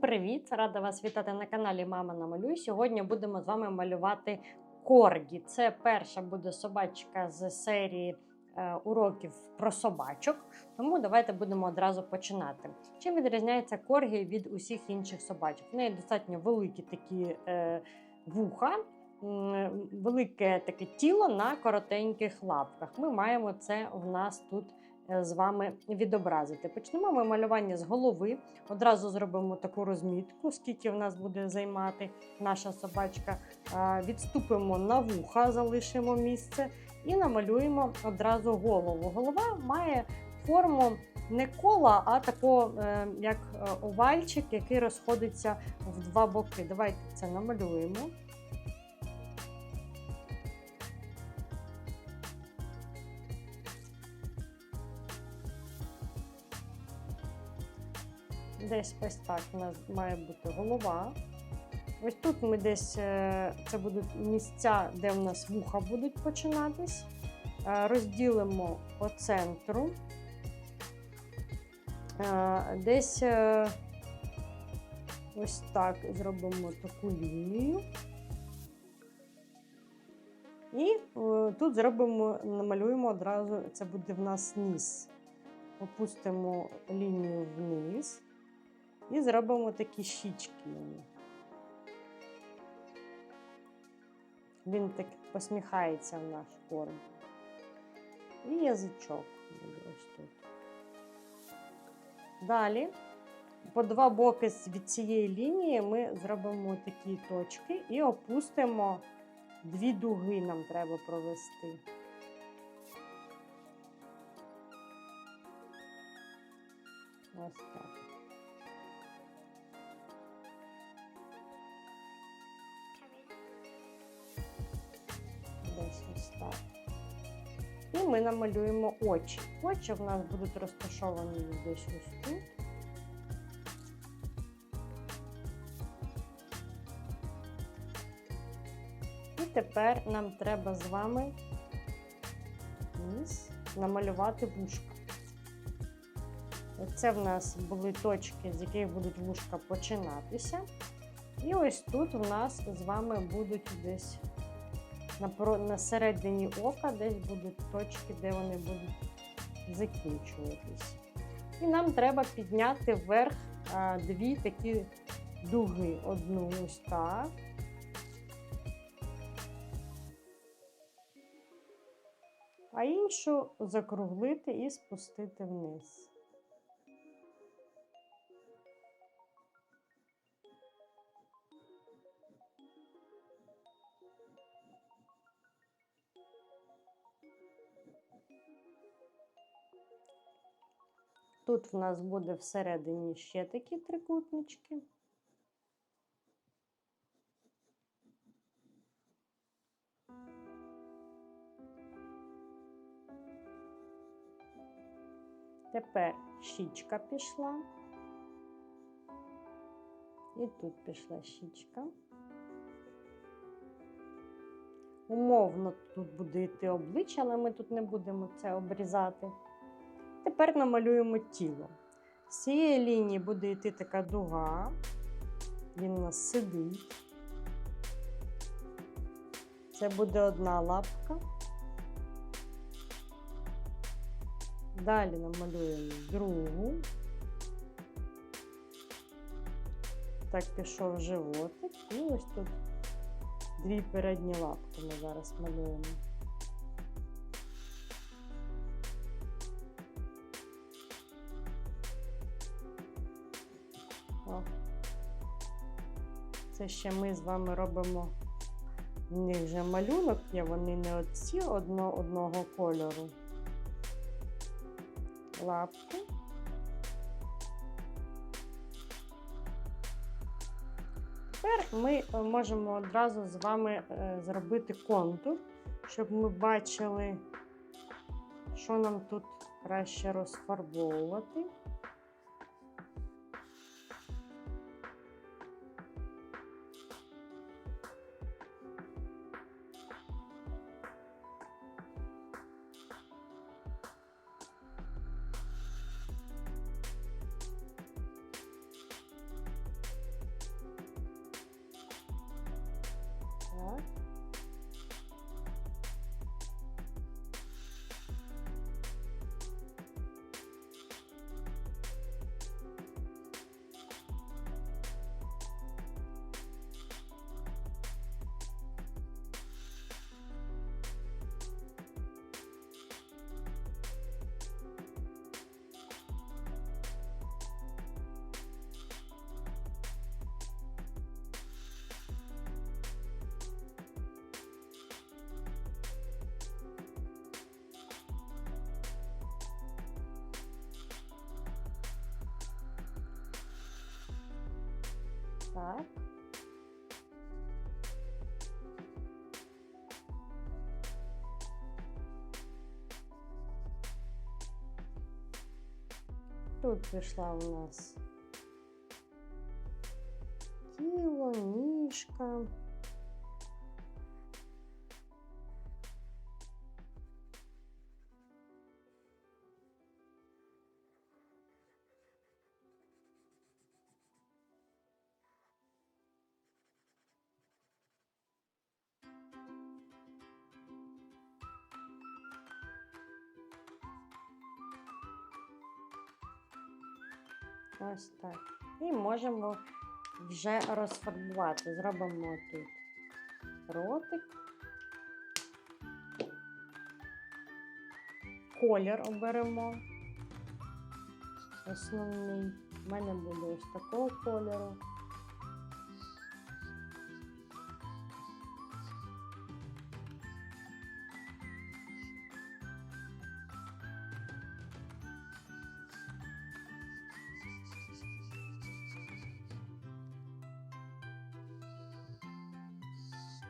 привіт! Рада вас вітати на каналі Мама Намалюй. Сьогодні будемо з вами малювати коргі. Це перша буде собачка з серії е, уроків про собачок. Тому давайте будемо одразу починати. Чим відрізняється коргі від усіх інших собачок? В неї достатньо великі такі е, вуха. Велике таке тіло на коротеньких лапках. Ми маємо це в нас тут з вами відобразити. Почнемо ми малювання з голови. Одразу зробимо таку розмітку, скільки в нас буде займати наша собачка. Відступимо на вуха, залишимо місце і намалюємо одразу голову. Голова має форму не кола, а такого е, як е, овальчик, який розходиться в два боки. Давайте це намалюємо. Десь ось так у нас має бути голова. Ось тут ми десь е, це будуть місця, де в нас вуха будуть починатись. Е, Розділимо по центру. Е, Десь ось так зробимо таку лінію. І тут зробимо, намалюємо одразу, це буде в нас ніс. Опустимо лінію вниз. І зробимо такі щічки. Він так посміхається в наш корм. І язичок буде ось тут. Далі, по два боки від цієї лінії ми зробимо такі точки і опустимо дві дуги нам треба провести. Ось так. Ми намалюємо очі. Очі в нас будуть розташовані десь ось тут. І тепер нам треба з вами ніс намалювати вушка. Це в нас були точки, з яких будуть вушка починатися. І ось тут у нас з вами будуть десь на, середині ока, десь будуть точки, де вони будуть закінчуватись. І нам треба підняти вверх дві такі дуги. Одну ось так. А іншу закруглити і спустити вниз. Тут в нас буде всередині ще такі трикутнички. Тепер щічка пішла. І тут пішла щічка. Умовно тут буде йти обличчя, але ми тут не будемо це обрізати. Тепер намалюємо тіло. З цієї лінії буде йти така дуга. Він у нас сидить. Це буде одна лапка. Далі намалюємо другу. Так пішов животик. І ось тут дві передні лапки ми зараз малюємо. О. Це ще ми з вами робимо. В них же малюнок є, вони не оці одно, одного кольору. Лапки. Тепер ми е, можемо одразу з вами е, зробити контур, щоб ми бачили, що нам тут краще розфарбовувати. так. Тут пішла у нас тіло, ніжка. Ось так. І можемо вже розфарбувати. Зробимо тут ротик. Колір оберемо. Основний. У мене буде ось такого кольору.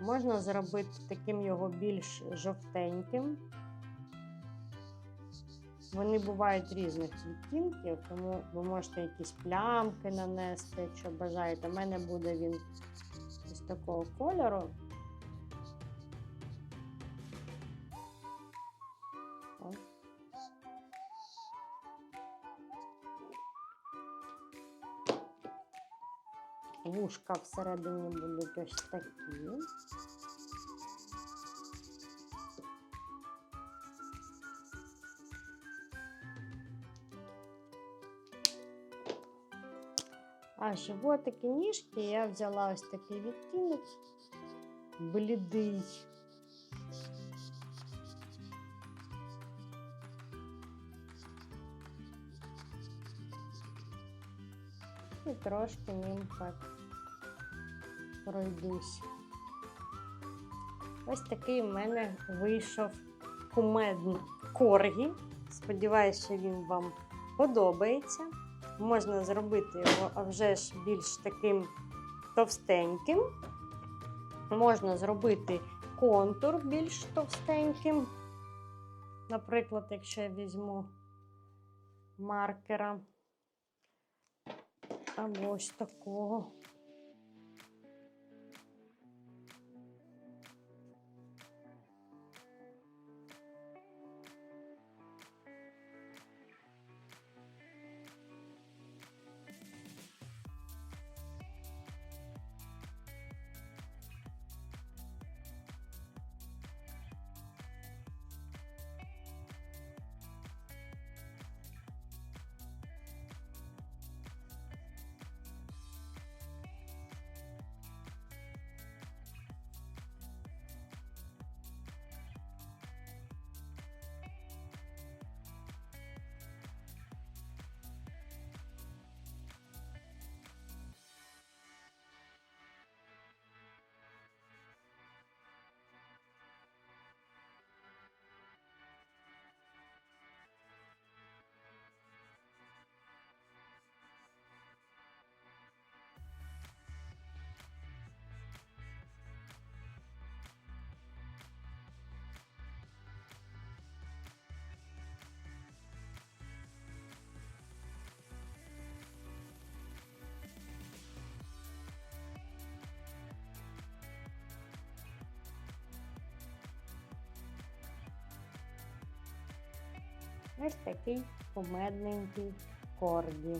Можна зробити таким його більш жовтеньким. Вони бувають різних відтінків, тому ви можете якісь плямки нанести, якщо бажаєте. У мене буде він ось такого кольору. Вушка всередині будуть ось такі. А животики ніжки я взяла ось такий відтінок блідий. І трошки ним так пройдусь. Ось такий в мене вийшов кумедний коргі. Сподіваюсь, що він вам подобається. Можна зробити його а вже ж більш таким товстеньким. Можна зробити контур більш товстеньким. Наприклад, якщо я візьму маркера або ось такого. Ось такий кумедненький коргі.